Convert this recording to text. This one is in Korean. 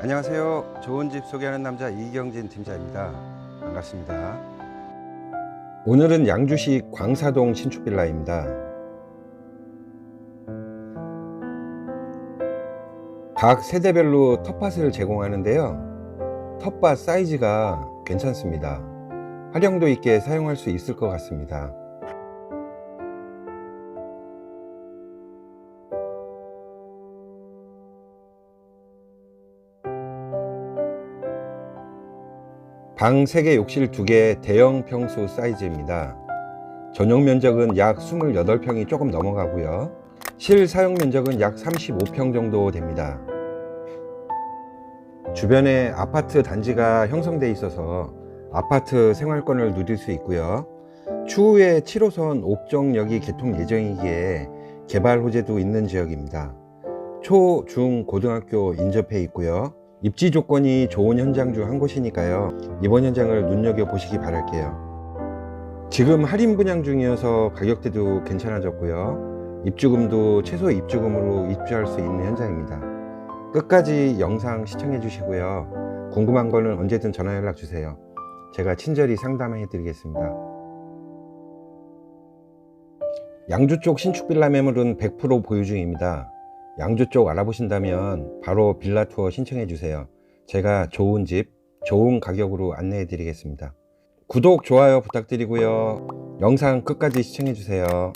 안녕하세요. 좋은 집 소개하는 남자 이경진 팀장입니다. 반갑습니다. 오늘은 양주시 광사동 신축 빌라입니다. 각 세대별로 텃밭을 제공하는데요. 텃밭 사이즈가 괜찮습니다. 활용도 있게 사용할 수 있을 것 같습니다. 방 3개, 욕실 2개 대형 평수 사이즈입니다. 전용 면적은 약 28평이 조금 넘어가고요. 실 사용 면적은 약 35평 정도 됩니다. 주변에 아파트 단지가 형성돼 있어서 아파트 생활권을 누릴 수 있고요. 추후에 7호선 옥정역이 개통 예정이기에 개발 호재도 있는 지역입니다. 초, 중, 고등학교 인접해 있고요. 입지 조건이 좋은 현장 중 한 곳이니까요. 이번 현장을 눈여겨보시기 바랄게요. 지금 할인 분양 중이어서 가격대도 괜찮아졌고요. 입주금도 최소 입주금으로 입주할 수 있는 현장입니다. 끝까지 영상 시청해 주시고요. 궁금한 거는 언제든 전화 연락 주세요. 제가 친절히 상담해 드리겠습니다. 양주 쪽 신축 빌라 매물은 100% 보유 중입니다. 양주 쪽 알아보신다면 바로 빌라 투어 신청해 주세요. 제가 좋은 집, 좋은 가격으로 안내해 드리겠습니다. 구독, 좋아요 부탁드리고요. 영상 끝까지 시청해 주세요.